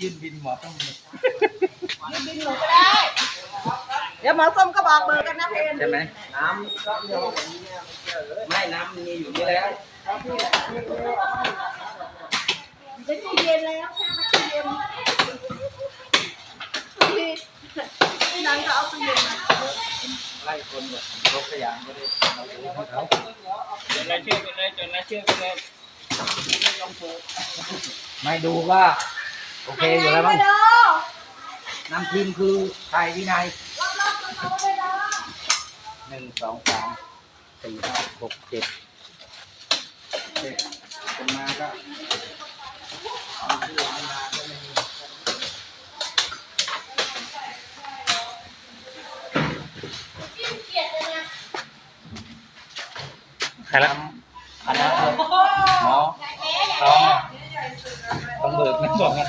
ยื่นบินหมอต้องเลยยืมบินหนูก็ได้ เดี๋ยวหมอส้มก็บอกเบอร์กันนะเพนใช่ไหมน้ำก็เดียวไม่น้ำมีอยู่นี่แล้วเป็นตู้เย็นแล้วแช่มาตู้เย็นพี่พี่นันก็เอาตู้เย็นมาไล่คนแบบรถขยะก็ได้เอาไปให้เขาจดรายชื่อไปเลยจดรายชื่อไปเลยไม่ดูว่า โอเคอยู่แล้วมั้งไปดูนำทีมคือไทยวินัยรอบๆประตูไปดูหนึ่งสองสามสี่ห้าหกเจ็ดเจ็ดคนมาก็เอาที่วางมาก็ไม่มีเกลียดเลยนะใครรับคณะหมอต้องต้องเบิกนะบอกกัน